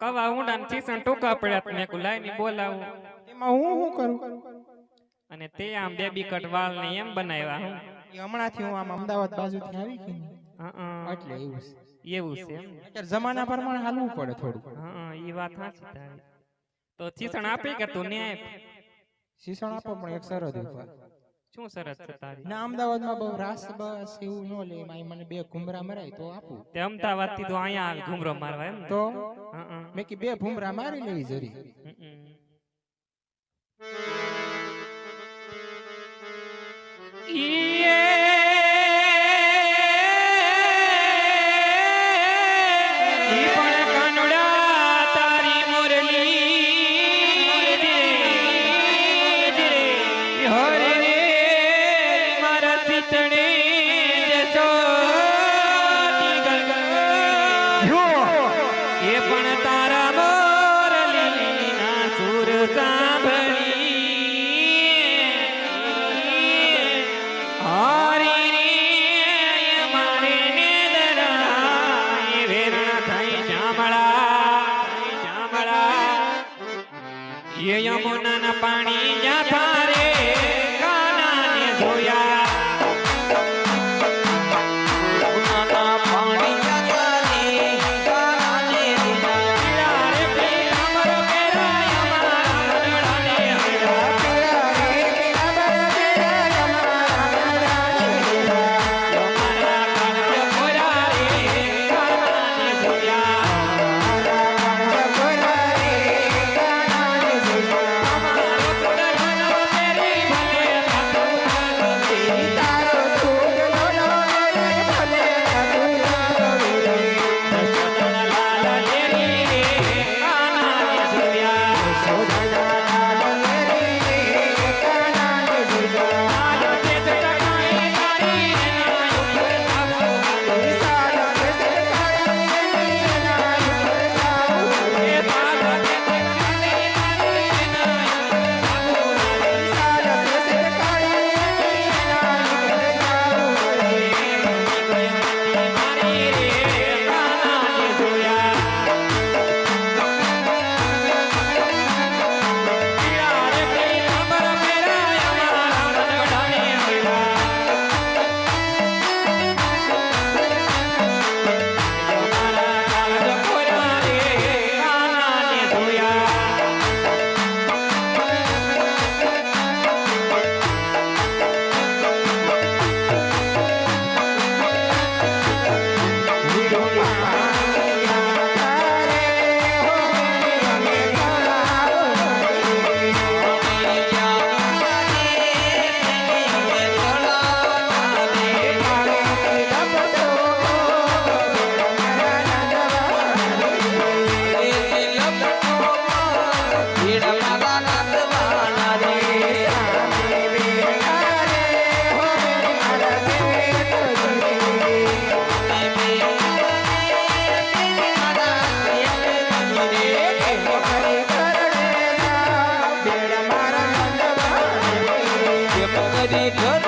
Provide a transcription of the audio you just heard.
કવા ઊંડા ને ચીસણ ટૂંકા પડ્યા મેં કુ લાઈ ની બોલાવું. એમાં હું શું કરું? અને તે આમ બેબી કટ વાળ ને એમ બનાવ્યા હું. હમણાંથી હું આમ અમદાવાદ બાજુથી આવી ગઈ એટલે એવું છે. એવું છે? અત્યારે જમાના પ્રમાણે હાલવું પડે થોડું હા એ વાત સાચી તારી. તો ચીસણ આપી કે તું ને આપ? શિક્ષણ આપો પણ એક ઉપર શું સરસ છે તારી? ના અમદાવાદમાં બહુ રાસ બસ એવું ન લે મને બે ઘુમરા મરાય તો આપું. તે અમદાવાદથી તો અહીંયા આવી ઘુમરો મારવા એમ તો? મેં કી બે ભૂમરા મારી લેવી જરી હં, હં. ઈ પણ કાનુડા એ યમુનાના પાણી જ્યાં हरे घर